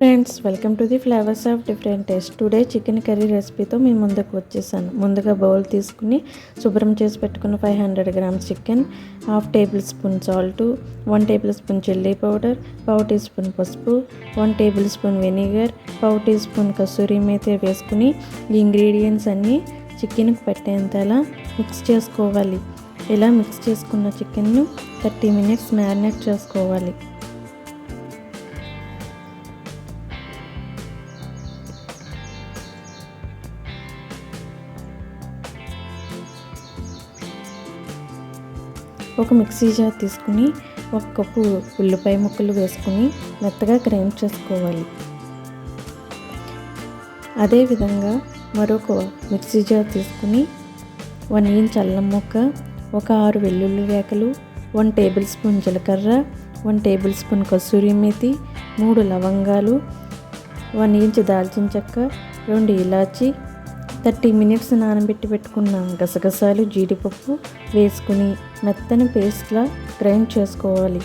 Friends welcome to the flavours of different taste today chicken curry రెసిపీతో మీ ముందుకు వచ్చేసాను. ముందుగా బౌల్ తీసుకుని శుభ్రం చేసి పెట్టుకున్న five hundred grams chicken half tablespoon salt one tablespoon chilli powder పావు టీ స్పూన్ పసుపు వన్ టేబుల్ స్పూన్ వెనిగర్ పావు టీ స్పూన్ కసూరి మేతి వేసుకుని ఈ ఇంగ్రీడియంట్స్ అన్నీ చికెన్కి పట్టేంతలా మిక్స్ చేసుకోవాలి. ఇలా మిక్స్ చేసుకున్న చికెన్ను థర్టీ మినిట్స్ మ్యారినేట్ చేసుకోవాలి. ఒక మిక్సీ జార్ తీసుకుని ఒక కప్పు ఉల్లిపాయ ముక్కలు వేసుకుని మెత్తగా గ్రైండ్ చేసుకోవాలి. అదేవిధంగా మరొక మిక్సీ జార్ తీసుకుని వన్ ఇంచ్ అల్లం ముక్క ఒక ఆరు వెల్లుల్లి రేకలు వన్ టేబుల్ స్పూన్ జీలకర్ర one tablespoon kasuri methi మూడు లవంగాలు వన్ ఇంచ్ దాల్చిన చెక్క రెండు ఇలాచి థర్టీ మినిట్స్ నానబెట్టి పెట్టుకున్న. గసగసాలు జీడిపప్పు వేసుకుని మెత్తని పేస్ట్లా గ్రైండ్ చేసుకోవాలి.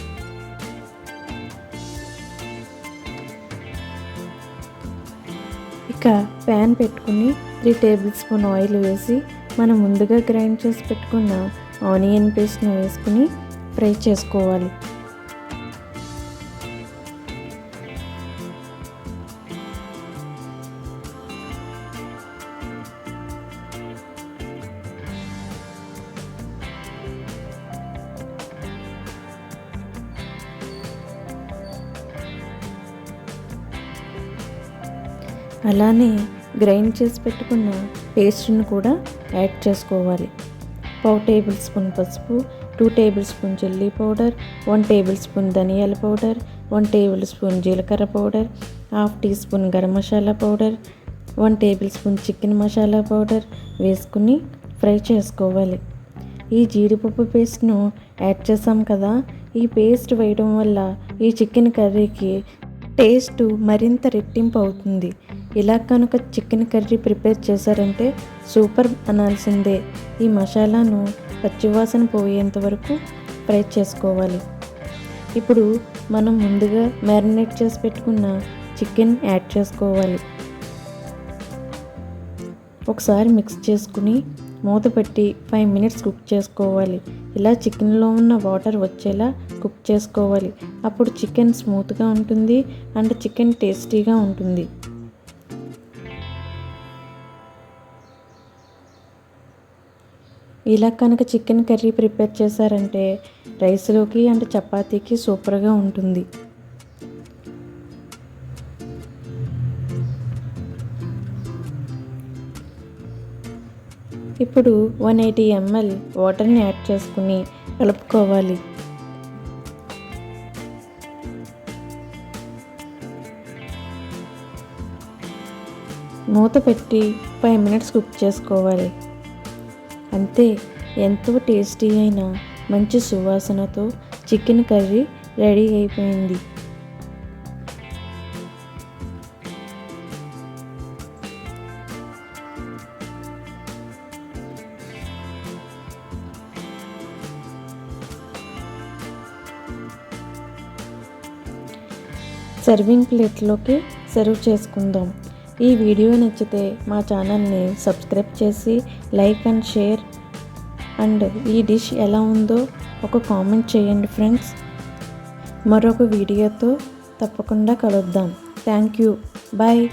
ఇక ప్యాన్ పెట్టుకుని త్రీ టేబుల్ స్పూన్ ఆయిల్ వేసి మనం ముందుగా గ్రైండ్ చేసి పెట్టుకున్న ఆనియన్ పేస్ట్ను వేసుకుని ఫ్రై చేసుకోవాలి. అలానే గ్రైండ్ చేసి పెట్టుకున్న పేస్ట్ని కూడా యాడ్ చేసుకోవాలి. పావు టేబుల్ స్పూన్ పసుపు two tablespoon chilli powder one tablespoon ధనియాల పౌడర్ వన్ టేబుల్ స్పూన్ జీలకర్ర powder half teaspoon garam masala powder one tablespoon chicken masala powder వేసుకుని ఫ్రై చేసుకోవాలి. ఈ జీడిపప్పు పేస్ట్ను యాడ్ చేసాం కదా ఈ పేస్ట్ వేయడం వల్ల ఈ చికెన్ కర్రీకి టేస్ట్ మరింత రెట్టింపు అవుతుంది. ఇలా కనుక చికెన్ కర్రీ ప్రిపేర్ చేశారంటే సూపర్ అనాల్సిందే. ఈ మసాలాను పచ్చివాసన పోయేంత వరకు ఫ్రై చేసుకోవాలి. ఇప్పుడు మనం ముందుగా మ్యారినేట్ చేసి పెట్టుకున్న చికెన్ యాడ్ చేసుకోవాలి. ఒకసారి మిక్స్ చేసుకుని మూత పెట్టి ఫైవ్ మినిట్స్ కుక్ చేసుకోవాలి. ఇలా చికెన్లో ఉన్న వాటర్ వచ్చేలా కుక్ చేసుకోవాలి. అప్పుడు చికెన్ స్మూత్గా ఉంటుంది అండ్ చికెన్ టేస్టీగా ఉంటుంది. ఇలా కనుక చికెన్ కర్రీ ప్రిపేర్ చేశారంటే రైస్లోకి అంటే చపాతీకి సూపర్గా ఉంటుంది. ఇప్పుడు వన్ ఎయిటీ ఎంఎల్ వాటర్ని యాడ్ చేసుకుని కలుపుకోవాలి. మూత పెట్టి ఫైవ్ మినిట్స్ కుక్ చేసుకోవాలి. అంతే ఎంతో టేస్టీ అయిన మంచి సువాసనతో చికెన్ కర్రీ రెడీ అయిపోయింది. సర్వింగ్ ప్లేట్లోకి సర్వ్ చేసుకుందాం. ఈ వీడియో నచ్చితే మా ఛానల్ని సబ్స్క్రైబ్ చేసి లైక్ అండ్ షేర్. అండ్ ఈ డిష్ ఎలా ఉందో ఒక కామెంట్ చేయండి ఫ్రెండ్స్. మరొక వీడియోతో తప్పకుండా కలుద్దాం. Thank you. బాయ్.